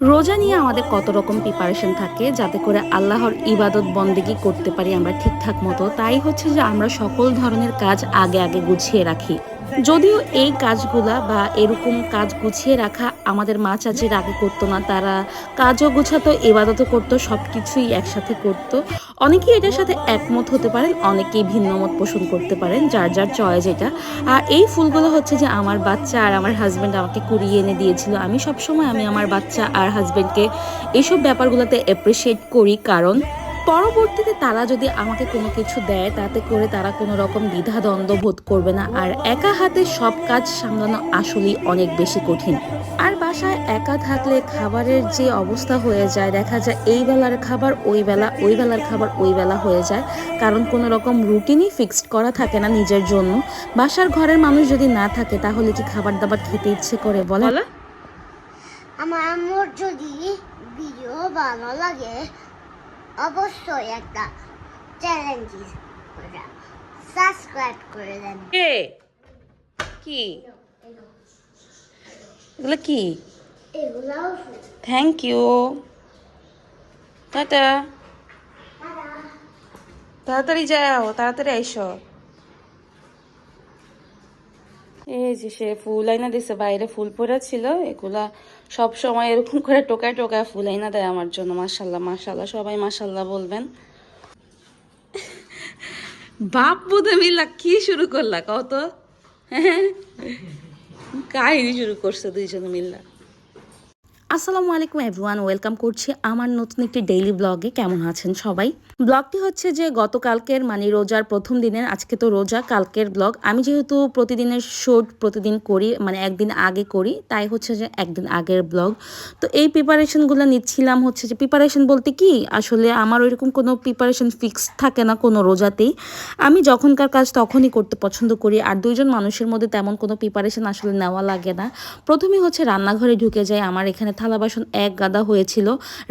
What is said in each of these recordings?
রোজা নিয়ে আমাদের কত রকম প্রিপারেশন থাকে যাতে করে আল্লাহর ইবাদত বন্দেগি করতে পারি আমরা ঠিকঠাক মতো? তাই হচ্ছে যে আমরা সকল ধরনের কাজ আগে আগে গুছিয়ে রাখি। যদিও এই কাজগুলা বা এরকম কাজ গুছিয়ে রাখা আমাদের মা চাচির আগে করতো না, তারা কাজও গুছাতো ইবাদতও করতো সব কিছুই একসাথে করতো। অনেকেই এটার সাথে একমত হতে পারেন, অনেকেই ভিন্ন মত পোষণ করতে পারেন, যার যার চয়েস এটা। আর এই ফুলগুলো হচ্ছে যে আমার বাচ্চা আর আমার হাজব্যান্ড আমাকে কুড়িয়ে এনে দিয়েছিল। আমি সবসময় আমি আমার বাচ্চা আর হাজব্যান্ডকে এইসব ব্যাপারগুলোতে অ্যাপ্রিসিয়েট করি, কারণ পরবর্তীতে তারা যদি আমাকে কোনো কিছু দেয় তাতে করে তারা কোনো রকম দ্বিধাদ্বন্দ্ব বোধ করবে না। আর একা হাতে সব কাজ সামলানো আসলেই অনেক বেশি কঠিন। আর বাসায় একা থাকলে খাবারের যে অবস্থা হয়ে যায় দেখা যায় এই বেলার খাবার ওই বেলা ওই বেলার খাবার ওই বেলা হয়ে যায়। কারণ কোনো রকম রুটিনই ফিক্সড করা থাকে না নিজের জন্য। বাসার ঘরের মানুষ যদি না থাকে তাহলে কি খাবার দাবার খেতে ইচ্ছে করে বলে? আমার আম্মুর যদি ভিডিও ভালো লাগে অবশ্যই একটা চ্যালেঞ্জ সাবস্ক্রাইব করে। দেন। কে? কি? এগুলো কি? Thank you tata. তাড়াতাড়ি যাও তাড়াতাড়ি আইসো। এই যে সে ফুল আইনা দিছে, বাইরে ফুল পড়া ছিল এগুলা সব সময় এরকম করে টোকায় টোকায় ফুল আইনা দেয় আমার জন্য মাশাল্লাহ মাসাল্লাহ সবাই মাশাল্লাহ বলবেন। বাপ বুধে মিল্লা, কি শুরু করলা কত কাহিনী শুরু করছে দুইজন মিল্লা। আসসালামু আলাইকুম এভরিওয়ান, ওয়েলকাম করছি আমার নতুন একটি ডেইলি ব্লগে কেমন আছেন সবাই? ব্লগটি হচ্ছে যে গতকালকের মানে রোজার প্রথম দিনের, আজকে তো রোজা, কালকের ব্লগ আমি যেহেতু প্রতিদিনের শুট প্রতিদিন করি মানে একদিন আগে করি, তাই হচ্ছে যে একদিন আগের ব্লগ তো এই প্রিপারেশনগুলো নিচ্ছিলাম হচ্ছে যে প্রিপারেশন বলতে কি? আসলে আমার ওইরকম কোনো প্রিপারেশন ফিক্স থাকে না কোনো রোজাতেই। আমি যখনকার কাজ তখনই করতে পছন্দ করি, আর দুইজন মানুষের মধ্যে তেমন কোনো প্রিপারেশন আসলে নেওয়া লাগে না। প্রথমেই হচ্ছে রান্নাঘরে ঢুকে যায় আমার এখানে থালা বাসন এক গাদা হয়েছিল।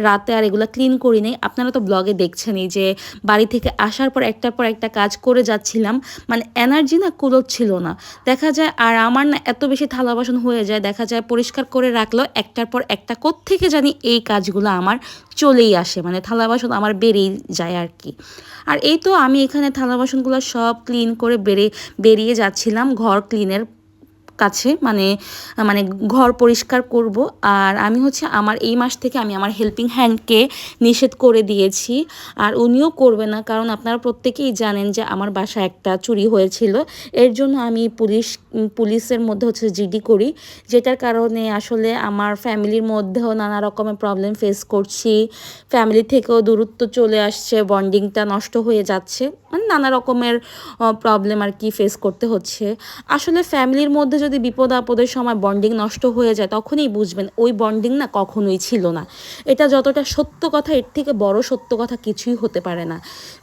রাতে আর এগুলো ক্লিন করি নেই আপনারা তো ব্লগে দেখছেনই যে বাড়ি থেকে আসার পর একটার পর একটা কাজ করে যাচ্ছিলাম। মানে এনার্জি না কুলোচ্ছিল না। দেখা যায় আর আমার না এত বেশি থালা বাসন হয়ে যায়, দেখা যায় পরিষ্কার করে রাখলেও একটার পর একটা থেকে জানি এই কাজগুলো আমার চলেই আসে। মানে থালা বাসন আমার বেড়েই যায় আর কি। আর এই তো আমি এখানে থালা বাসনগুলো সব ক্লিন করে বেড়ে, বেরিয়ে যাচ্ছিলাম ঘর ক্লিনের কাছে মানে মানে ঘর পরিষ্কার করব। আর আমি হচ্ছে আমার, এই মাস থেকে আমি আমার হেল্পিং হ্যান্ডকে নিষেধ করে দিয়েছি। আর উনিও করবে না, কারণ আপনারা প্রত্যেকেই জানেন যে আমার বাসা একটা চুরি হয়েছিল। এর জন্য আমি পুলিশ, পুলিশের মধ্যে হচ্ছে জিডি করি, যেটার কারণে আসলে আমার ফ্যামিলির মধ্যেও নানা রকমের প্রবলেম ফেস করছি। ফ্যামিলি থেকেও দূরত্ব চলে আসছে বন্ডিংটা নষ্ট হয়ে যাচ্ছে। মানে নানা রকমের প্রবলেম আর কি ফেস করতে হচ্ছে। আসলে ফ্যামিলির মধ্যে যদি বিপদ আপদের সময় বন্ডিং নষ্ট হয়ে যায়, তখনই বুঝবেন ওই বন্ডিং না কখনোই ছিল না। এটা যতটা সত্য কথা, এর থেকে বড় সত্য কথা কিছুই হতে পারে না।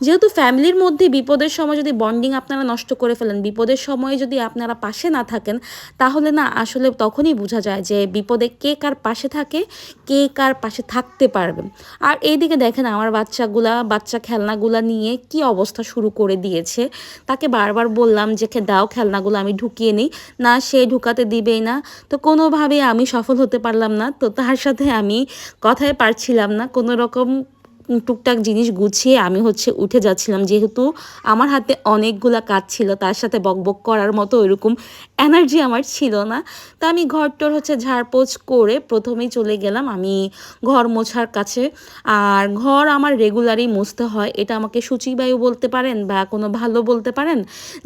যেহেতু ফ্যামিলির মধ্যে বিপদের সময় যদি বন্ডিং আপনারা নষ্ট করে ফেলেন, বিপদের সময় যদি আপনারা পাশে না থাকেন, তাহলে না আসলে তখনই বোঝা যায় যে বিপদে কে কার পাশে থাকে, কে কার পাশে থাকতে পারবে। আর এইদিকে দেখেন আমার বাচ্চাগুলা, বাচ্চা খেলনাগুলা নিয়ে কি অবস্থা শুরু করে দিয়েছে। তাকে বারবার বললাম যে দাও খেলনাগুলো, আমি ঢুকিয়ে নিই। না, সে ঢুকাতে দিবেই না। তো কোনোভাবে আমি সফল হতে পারলাম না। তো তার সাথে আমি কথায় পারছিলাম না। কোনো রকম টুকটাক জিনিস গুছিয়ে আমি হচ্ছে উঠে যাচ্ছিলাম। যেহেতু আমার হাতে অনেকগুলা কাজ ছিল, তার সাথে বকবক করার মতো ওইরকম এনার্জি আমার ছিল না। তা আমি ঘরটোর হচ্ছে ঝাড়পোছ করে প্রথমেই চলে গেলাম আমি ঘর মোছার কাছে। আর ঘর আমার রেগুলারই মুছতে হয়, এটা আমাকে সূচিবায়ু বলতে পারেন বা কোনো ভালো বলতে পারেন,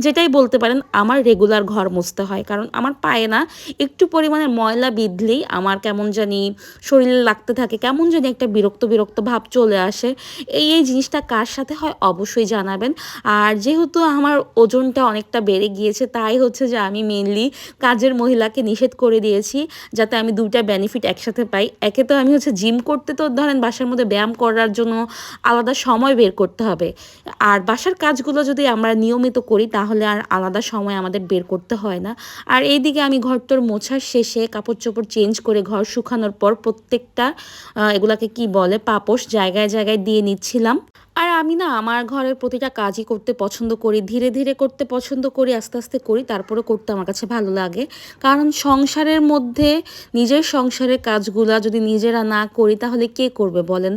যেটাই বলতে পারেন, আমার রেগুলার ঘর মুছতে হয়। কারণ আমার পায়ে না একটু পরিমাণে ময়লা বিধলেই আমার কেমন জানি শরীরে লাগতে থাকে, কেমন জানি একটা বিরক্ত বিরক্ত ভাব চলে আসে। এই এই জিনিসটা কার সাথে হয় অবশ্যই জানাবেন। আর যেহেতু আমার ওজনটা অনেকটা বেড়ে গিয়েছে, তাই হচ্ছে যে আমি মেনলি কাজের মহিলাকে নিষেধ করে দিয়েছি যাতে আমি দুইটা বেনিফিট একসাথে পাই। একে তো আমি হচ্ছে জিম করতে তো ধরেন বাসার মধ্যে ব্যায়াম করার জন্য আলাদা সময় বের করতে হবে। আর বাসার কাজগুলো যদি আমরা নিয়মিত করি, তাহলে আর আলাদা সময় আমাদের বের করতে হয় না। আর এইদিকে আমি ঘরটোর মোছার শেষে কাপড় চোপড় চেঞ্জ করে ঘর শুকানোর পর প্রত্যেকটা এগুলাকে কি বলে, পাপোশ জায়গায় জায়গায় দিয়ে নিচ্ছিলাম। আর আমি না আমার ঘরের প্রতিটা কাজই করতে পছন্দ করি, ধীরে ধীরে করতে পছন্দ করি, আস্তে আস্তে করি তারপরে করতে আমার কাছে ভালো লাগে। কারণ সংসারের মধ্যে নিজের সংসারের কাজগুলা যদি নিজেরা না করি, তাহলে কে করবে বলেন?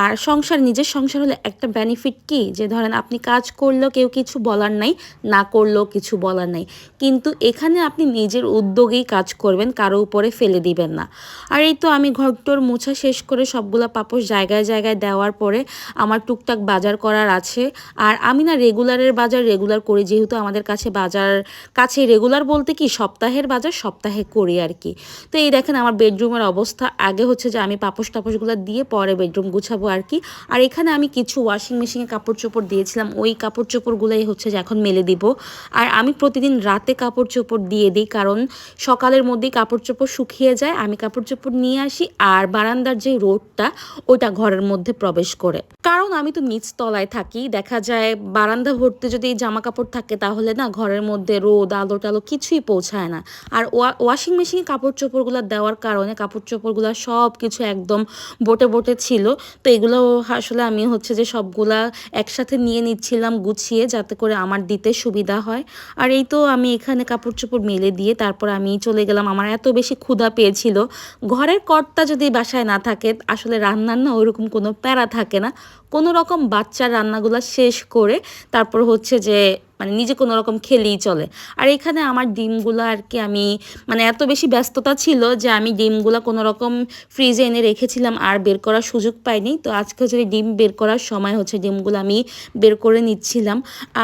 আর সংসার, নিজের সংসার হলে একটা বেনিফিট কি? যে ধরেন আপনি কাজ করলেও কেউ কিছু বলার নাই, না করলেও কিছু বলার নাই। কিন্তু এখানে আপনি নিজের উদ্যোগেই কাজ করবেন, কারও উপরে ফেলে দিবেন না। আর এই তো আমি ঘরটোর মোছা শেষ করে সবগুলা পাপোশ জায়গায় জায়গায় দেওয়ার পরে আমার টুকটাক বাজার করার আছে। আর আমি না রেগুলারের বাজার রেগুলার করি, যেহেতু আমাদের কাছে বাজার কাছে রেগুলার বলতে কি সপ্তাহের বাজার, সপ্তাহে করি আর কি। তো এই দেখেন আমার বেডরুমের অবস্থা। আগে হচ্ছে যে আমি পাপোশ টাপোশগুলো দিয়ে পরে বেডরুম গুছাবো আর কি। আর এখানে আমি কিছু ওয়াশিং মেশিনে কাপড় চোপড় দিয়েছিলাম। ওই কাপড় চোপড়গুলোই হচ্ছে যে এখন মেলে দিব। আর আমি প্রতিদিন রাতে কাপড় চোপড় দিয়ে দিই, কারণ সকালের মধ্যেই কাপড় চোপড় শুকিয়ে যায়। আমি কাপড় চোপড় নিয়ে আসি, আর বারান্দার যে রোডটা, ওইটা ঘরের মধ্যে প্রবেশ করে। কারণ আমি তো নিচতলায় থাকি, দেখা যায় বারান্দা ভর্তি যদি জামা কাপড় থাকে তাহলে না ঘরের মধ্যে রোদ, আলো টালো কিছুই পৌঁছায় না। আর ওয়া- ওয়াশিং মেশিনে কাপড় চোপড়গুলো দেওয়ার কারণে কাপড় চোপড়গুলো সব কিছু একদম বোটে বোটে ছিল। তো এগুলো আসলে আমি হচ্ছে যে সবগুলা একসাথে নিয়ে নিচ্ছিলাম গুছিয়ে যাতে করে আমার দিতে সুবিধা হয়। আর এই তো আমি এখানে কাপড় চোপড় মেলে দিয়ে তারপর আমি চলে গেলাম। আমার এত বেশি ক্ষুধা পেয়েছিল। ঘরের কর্তা যদি বাসায় না থাকে, আসলে রান্নার না ওইরকম কোনো প্যারা থাকে না কোনো রকম বাচ্চার রান্নাগুলো শেষ করে তারপর হচ্ছে যে মানে নিজে কোনো রকম খেলেই চলে। আর এখানে আমার ডিমগুলো আর কি আমি মানে এত বেশি ব্যস্ততা ছিল যে আমি ডিমগুলো কোনো রকম ফ্রিজে এনে রেখেছিলাম, আর বের করার সুযোগ পাইনি। তো আজকে হচ্ছে ডিম বের করার সময় হচ্ছে ডিমগুলো আমি বের করে নিচ্ছিলাম।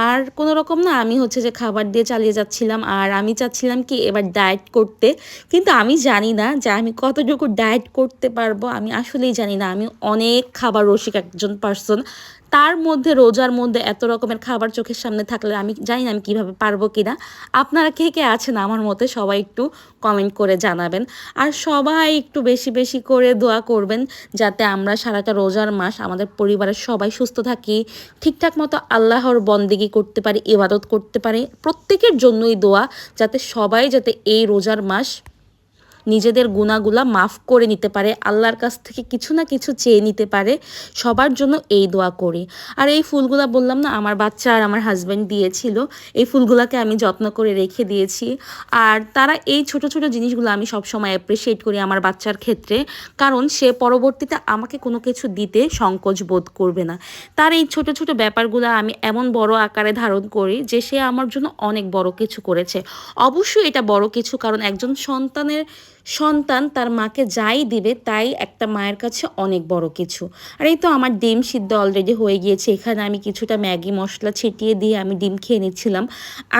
আর কোনো রকম না, আমি হচ্ছে যে খাবার দিয়ে চালিয়ে যাচ্ছিলাম, আর আমি চাচ্ছিলাম কি এবার ডায়েট করতে। কিন্তু আমি জানি না যে আমি কতটুকু ডায়েট করতে পারব, আমি আসলেই জানি না। আমি অনেক খাবার রসিক একজন পার্সন তার মধ্যে, রোজার মধ্যে এত রকমের খাবার চোখের সামনে থাকলে আমি জানি না আমি কীভাবে পারব কিনা। আপনারা কে কে আছেন আমার মতে সবাই একটু কমেন্ট করে জানাবেন। আর সবাই একটু বেশি বেশি করে দোয়া করবেন যাতে আমরা সারাটা রোজার মাস আমাদের পরিবারের সবাই সুস্থ থাকি, ঠিকঠাক মতো আল্লাহর বন্দেগি করতে পারি, ইবাদত করতে পারি। প্রত্যেকের জন্যই দোয়া যাতে সবাই যাতে এই রোজার মাস নিজেদের গুণাগুলা মাফ করে নিতে পারে, আল্লাহর কাছ থেকে কিছু না কিছু চেয়ে নিতে পারে, সবার জন্য এই দোয়া করি। আর এই ফুলগুলা বললাম না, আমার বাচ্চা আর আমার হাজব্যান্ড দিয়েছিল, এই ফুলগুলাকে আমি যত্ন করে রেখে দিয়েছি। আর তারা এই ছোট ছোট জিনিসগুলো আমি সবসময় অ্যাপ্রিসিয়েট করি আমার বাচ্চার ক্ষেত্রে, কারণ সে পরবর্তীতে আমাকে কোনো কিছু দিতে সংকোচ বোধ করবে না। তার এই ছোট ছোট ব্যাপারগুলো আমি এমন বড় আকারে ধারণ করি যে সে আমার জন্য অনেক বড় কিছু করেছে। অবশ্যই এটা বড় কিছু, কারণ একজন সন্তানের সন্তান তার মাকে যাই দিবে তাই একটা মায়ের কাছে অনেক বড় কিছু। আর এই তো আমার ডিম সিদ্ধ অলরেডি হয়ে গিয়েছে, এখানে আমি কিছুটা ম্যাগি মশলা ছিটিয়ে দিয়ে আমি ডিম খেয়ে নিচ্ছিলাম।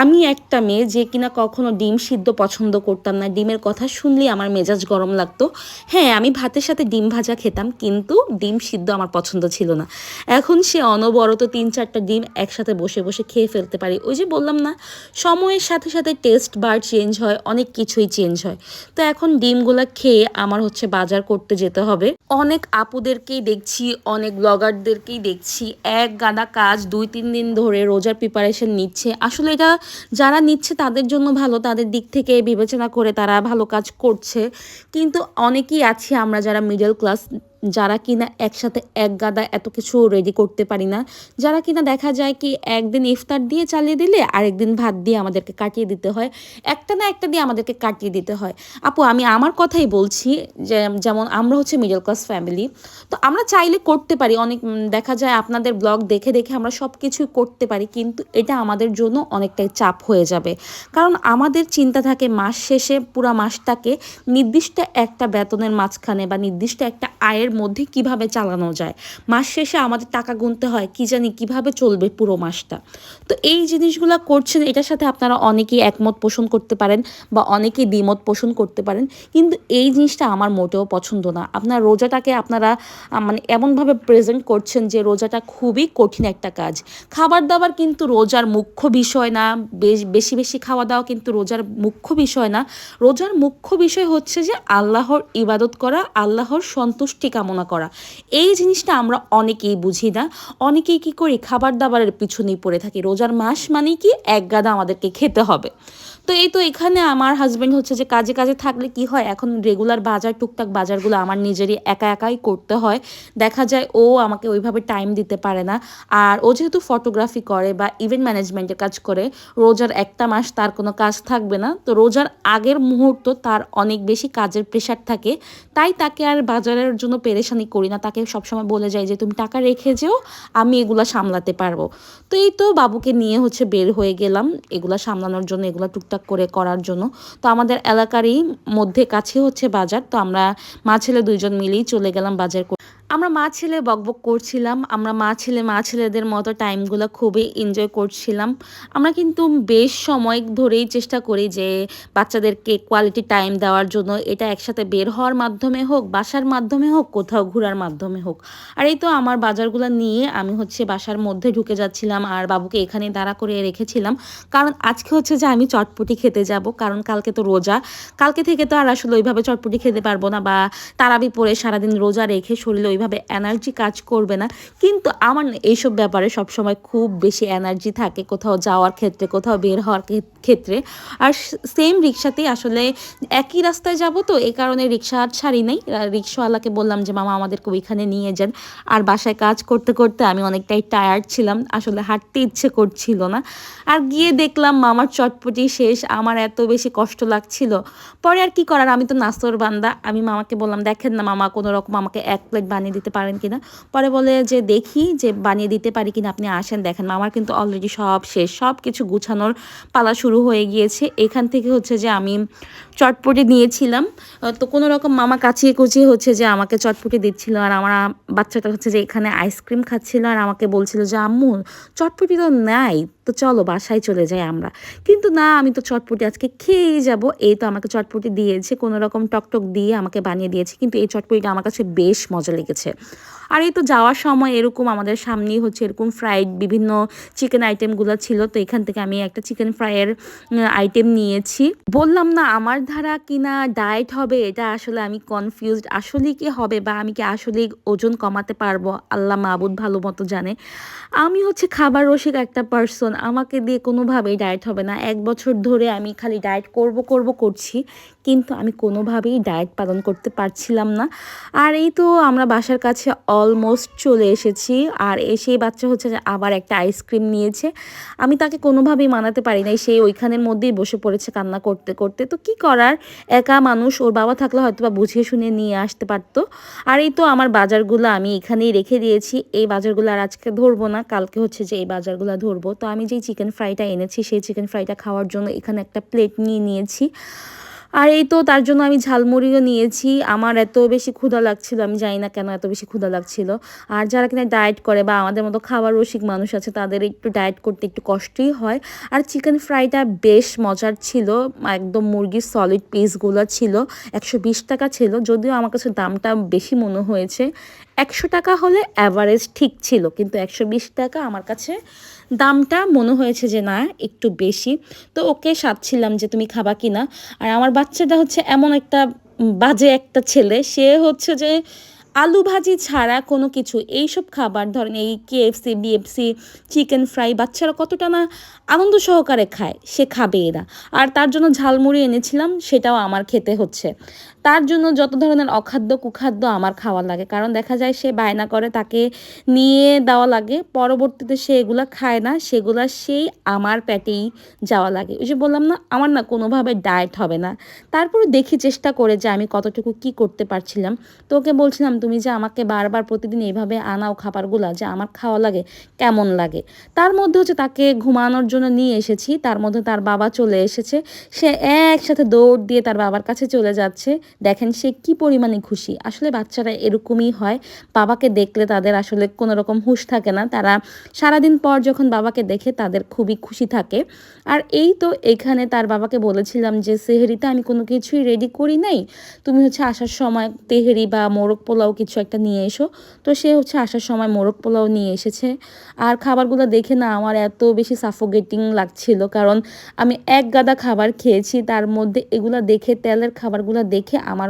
আমি একটা মেয়ে যে কিনা কখনো ডিম সিদ্ধ পছন্দ করতাম না, ডিমের কথা শুনলেই আমার মেজাজ গরম লাগতো। হ্যাঁ আমি ভাতের সাথে ডিম ভাজা খেতাম, কিন্তু ডিম সিদ্ধ আমার পছন্দ ছিল না। এখন সে অনবরত তিন চারটা ডিম একসাথে বসে বসে খেয়ে ফেলতে পারি। ওই যে বললাম না, সময়ের সাথে সাথে টেস্ট বার চেঞ্জ হয়, অনেক কিছুই চেঞ্জ হয়। তো এখন ডিমগুলো খেয়ে আমার হচ্ছে বাজার করতে যেতে হবে। অনেক আপুদেরকেই দেখছি, অনেক ব্লগারদেরকেই দেখছি, এক গাদা কাজ দুই, তিন দিন ধরে রোজার প্রিপারেশন নিচ্ছে। আসলে এটা যারা নিচ্ছে তাদের জন্য ভালো, তাদের দিক থেকে বিবেচনা করে তারা ভালো কাজ করছে। কিন্তু অনেকেই আছি আমরা যারা মিডল ক্লাস যারা কিনা একসাথে এক গাদা এত কিছু রেডি করতে পারি না, যারা কিনা দেখা যায় কি একদিন ইফতার দিয়ে চালিয়ে দিলে আরেকদিন ভাত দিয়ে আমাদেরকে কাটিয়ে দিতে হয়, একটা না একটা দিয়ে আমাদেরকে কাটিয়ে দিতে হয়। আপু, আমি আমার কথাই বলছি যে, যেমন আমরা হচ্ছে মিডল ক্লাস ফ্যামিলি তো আমরা চাইলে করতে পারি, অনেক দেখা যায় আপনাদের ব্লগ দেখে দেখে আমরা সব কিছুই করতে পারি, কিন্তু এটা আমাদের জন্য অনেকটাই চাপ হয়ে যাবে। কারণ আমাদের চিন্তা থাকে মাস শেষে, পুরা মাসটাকে নির্দিষ্ট একটা বেতনের মাঝখানে বা নির্দিষ্ট একটা আয়ের মধ্যে কীভাবে চালানো যায়? মাস শেষে আমাদের টাকা গুনতে হয়, কি জানি কীভাবে চলবে পুরো মাসটা। তো এই জিনিসগুলো করছেন, এটার সাথে আপনারা অনেকেই একমত পোষণ করতে পারেন বা অনেকেই দ্বিমত পোষণ করতে পারেন। কিন্তু এই জিনিসটা আমার মোটেও পছন্দ না। আপনার রোজাটাকে আপনারা মানে এমনভাবে প্রেজেন্ট করছেন যে রোজাটা খুবই কঠিন একটা কাজ। খাবার দাবার কিন্তু রোজার মুখ্য বিষয় না, বেশ, বেশি বেশি খাওয়া দাওয়া কিন্তু রোজার মুখ্য বিষয় না। রোজার মুখ্য বিষয় হচ্ছে যে আল্লাহর ইবাদত করা, আল্লাহর সন্তুষ্টি কামনা করা। এই জিনিসটা আমরা অনেকেই বুঝি না। অনেকেই কি করি খাবার দাবারের পিছনেই পড়ে থাকি। রোজার মাস মানে কি এক গাদা আমাদেরকে খেতে হবে। তো এই তো এখানে আমার হাজব্যান্ড হচ্ছে যে কাজে কাজে থাকলে কি হয়, এখন রেগুলার বাজার, টুকটাক বাজারগুলো আমার নিজেরই একা একাই করতে হয়। দেখা যায় ও আমাকে ওইভাবে টাইম দিতে পারে না। আর ও যেহেতু ফটোগ্রাফি করে বা ইভেন্ট ম্যানেজমেন্টের কাজ করে, রোজার একটা মাস তার কোনো কাজ থাকবে না। তো রোজার আগের মুহূর্ত তার অনেক বেশি কাজের প্রেশার থাকে। তাই তাকে আর বাজারের জন্য পেরেশানি করি না। তাকে সবসময় বলে যাই যে, তুমি টাকা রেখে যেও, আমি এগুলো সামলাতে পারব। তো এই তো বাবুকে নিয়ে হচ্ছে বের হয়ে গেলাম এগুলো সামলানোর জন্য, এগুলো টুকটাক করে করার জন্য। তো আমাদের এলাকারই মধ্যে কাছে হচ্ছে বাজার। তো আমরা মা ছেলে দুইজন মিলেই চলে গেলাম বাজার। আমরা মা ছেলে বকবক করছিলাম, আমরা মা ছেলে, মা ছেলেদের মতো টাইমগুলো খুবই এনজয় করছিলাম। আমরা কিন্তু বেশ সময় ধরেই চেষ্টা করি যে বাচ্চাদেরকে কোয়ালিটি টাইম দেওয়ার জন্য, এটা একসাথে বের হওয়ার মাধ্যমে হোক, বাসার মাধ্যমে হোক, কোথাও ঘোরার মাধ্যমে হোক। আর এই তো আমার বাজারগুলো নিয়ে আমি হচ্ছে বাসার মধ্যে ঢুকে যাচ্ছিলাম আর বাবুকে এখানে দাঁড়া করে রেখেছিলাম। কারণ আজকে হচ্ছে যে আমি চটপটি খেতে যাব, কারণ কালকে তো রোজা। কালকে থেকে তো আর আসলে ওইভাবে চটপটি খেতে পারব না বা তারাবি পরে সারাদিন রোজা রেখে শরীরে ওইভাবে এনার্জি কাজ করবে না। কিন্তু আমার এইসব ব্যাপারে সবসময় খুব বেশি এনার্জি থাকে কোথাও যাওয়ার ক্ষেত্রে, কোথাও বের হওয়ার ক্ষেত্রে। আর সেম রিক্সাতেই আসলে একই রাস্তায় যাব তো এই কারণে রিক্সা আর ছাড়ি নেই। রিক্সাওয়ালাকে বললাম যে, মামা আমাদেরকে ওইখানে নিয়ে যান। আর বাসায় কাজ করতে করতে আমি অনেকটাই টায়ার্ড ছিলাম। আসলে হাঁটতে ইচ্ছে করছিল না। আর গিয়ে দেখলাম মামার চটপটি শেষ। আমার এত বেশি কষ্ট লাগছিল। পরে আর কি করার? আমি তো নাস্তর বান্দা। আমি মামাকে বললাম, দেখেন না মামা, কোনো রকম আমাকে এক প্লেট বানিয়ে দিতে পারেন কিনা। পরে বলে যে, দেখি যে বানিয়ে দিতে পারি কিনা, আপনি আসেন দেখেন। মামার কিন্তু অলরেডি সব শেষ। সব কিছু গুছানোর পালা শুরু হয়ে গিয়েছে। এখান থেকে হচ্ছে যে আমি চটপটি নিয়েছিলাম। তো কোনো রকম মামা কাচিয়ে কুচিয়ে হচ্ছে যে আমাকে চটপটি দিচ্ছিল আর আমার বাচ্চাটা হচ্ছে যে এখানে আইসক্রিম খাচ্ছিল আর আমাকে বলছিল যে, আম্মু, চটপটি তো নাই। তো চলো বাসায় চলে যাই আমরা। কিন্তু না, আমি তো চটপটি আজকে খেয়েই যাব। এই তো আমাকে চটপটি দিয়েছে, কোনো রকম টকটক দিয়ে আমাকে বানিয়ে দিয়েছে। কিন্তু এই চটপটিটা আমার কাছে বেশ মজা লেগেছে। আর এই তো যাওয়ার সময় এরকম আমাদের সামনেই হচ্ছে এরকম ফ্রাইড বিভিন্ন চিকেন আইটেমগুলো ছিল, তো এখান থেকে আমি একটা চিকেন ফ্রাইয়ের আইটেম নিয়েছি। বললাম না, আমার ধারা কিনা ডায়েট হবে এটা আসলে আমি কনফিউজড আসলেই কি হবে বা আমি কি আসলেই ওজন কমাতে পারব? আল্লাহ মাবুদ ভালো মতো জানে। আমি হচ্ছে খাবার রসিক একটা পার্সন আমাকে দিয়ে কোনোভাবেই ডায়েট হবে না। এক বছর ধরে আমি খালি ডায়েট করব করব, করছি। কিন্তু আমি কোনোভাবেই ডায়েট পালন করতে পারছিলাম না। আর এই তো আমরা বাসার কাছে অলমোস্ট চলে এসেছি। আর এসেই বাচ্চা হচ্ছে যে আবার একটা আইসক্রিম নিয়েছে। আমি তাকে কোনোভাবেই মানাতে পারি নাই। সেই ওইখানের মধ্যেই বসে পড়েছে কান্না করতে করতে। তো কি করার? একা মানুষ, ওর বাবা থাকলে হয়তো বা বুঝিয়ে শুনে নিয়ে আসতে পারতো। আর এই তো আমার বাজারগুলো আমি এখানেই রেখে দিয়েছি। এই বাজারগুলো আর আজকে ধরবো না, কালকে হচ্ছে যে এই বাজারগুলো ধরবো। তো আমি যেই চিকেন ফ্রাইটা এনেছি, সেই চিকেন ফ্রাইটা খাওয়ার জন্য এখানে একটা প্লেট নিয়ে নিয়েছি। আর এই তো তার জন্য আমি ঝালমুড়িও নিয়েছি। আমার এত বেশি ক্ষুধা লাগছিল, আমি জানি না কেন এত বেশি ক্ষুধা লাগছিল। আর যারা কিনা ডায়েট করে বা আমাদের মতো খাবার রসিক মানুষ আছে, তাদের একটু ডায়েট করতে একটু কষ্টই হয়। আর চিকেন ফ্রাইটা বেশ মজার ছিল, একদম মুরগির সলিড পিসগুলো ছিল, একশো বিশ টাকা ছিল, যদিও আমার কাছে দামটা বেশি মনে হয়েছে। একশো টাকা হলে অ্যাভারেজ ঠিক ছিল, কিন্তু একশো বিশ টাকা আমার কাছে দামটা মনে হয়েছে যে না, একটু বেশি। তো ওকে সাধছিলাম যে তুমি খাবা কি না আর আমার বাচ্চাটা হচ্ছে এমন একটা বাজে একটা ছেলে। সে হচ্ছে যে আলু ভাজি ছাড়া কোনো কিছু, এইসব খাবার, ধরেন এই কেএফসি বিএফসি চিকেন ফ্রাই বাচ্চারা কতটা না আনন্দ সহকারে খায়, সে খাবে এরা। আর তার জন্য ঝালমুড়ি এনেছিলাম, সেটাও আমার খেতে হচ্ছে। তার জন্য যত ধরনের অখাদ্য, কুখাদ্য আমার খাওয়া লাগে। কারণ দেখা যায় সে বায়না করে, তাকে নিয়ে দেওয়া লাগে। পরবর্তীতে সে এগুলা খায় না, সেগুলা সেই আমার পেটেই যাওয়া লাগে। ওই যে বললাম না, আমার না কোনোভাবে ডায়েট হবে না। তারপরে দেখি চেষ্টা করে যে আমি কতটুকু কি করতে পারছিলাম। তো ওকে বলছিলাম, তুমি যে আমাকে বারবার প্রতিদিন এইভাবে আনাও খাবারগুলো যে আমার খাওয়া লাগে, কেমন লাগে? তার মধ্যে হচ্ছে তাকে ঘুমানোর জন্য নিয়ে এসেছি। তার মধ্যে তার বাবা চলে এসেছে। সে একসাথে দৌড় দিয়ে তার বাবার কাছে চলে যাচ্ছে। দেখেন সে কি পরিমাণে খুশি। আসলে বাচ্চারা এরকমই হয়। বাবাকে দেখলে তাদের আসলে কোনো রকম হুঁশ থাকে না। তারা সারাদিন পর যখন বাবাকে দেখে তাদের খুবই খুশি থাকে। আর এই তো এখানে তার বাবাকে বলেছিলাম যে, সেহেরিতে আমি কোনো কিছুই রেডি করি নাই। তুমি হচ্ছে আসার সময় তেহেরি বা মোরগ পোলাও কিছু একটা নিয়ে এসো। তো সে হচ্ছে আসার সময় মোরগ পোলাও নিয়ে এসেছে। আর খাবারগুলো দেখে না আমার এত বেশি সাফোগেটিং লাগছিল। কারণ আমি এক গাদা খাবার খেয়েছি, তার মধ্যে এগুলা দেখে, তেলের খাবারগুলো দেখে আমার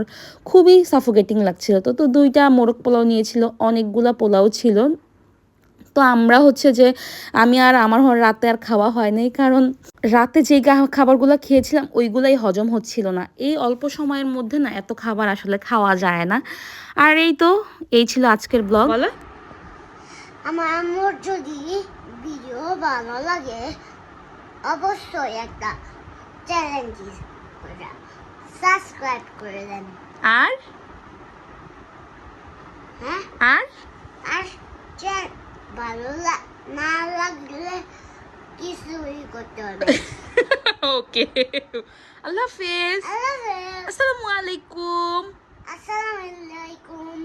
খুবই সাফোকেটিং লাগছিল। তো তো দুইটা মোরগ পোলাও নিয়েছিল অনেকগুলা পোলাও ছিল। তো আমরা হচ্ছে যে আমি আর আমার রাতে আর খাওয়া হয় নাই কারণ রাতে যে খাবারগুলো খেয়েছিলাম ওইগুলাই হজম হচ্ছিল না। এই অল্প সময়ের মধ্যে না এত খাবার আসলে খাওয়া যায় না। আর এই তো এই ছিল আজকের ব্লগ বলো। আমার আম্মুর যদি ভিডিও ভালো লাগে অবশ্যই একটা চ্যালেঞ্জ সাবস্ক্রাইব করে দেন। আর? হ্যাঁ? আর? আর ভালো না লাগলে কিছুই করতে হবে ওকে আল্লাহ হাফেজ। আল্লাহ হাফেজ। আসসালামু আলাইকুম। আসসালামু আলাইকুম।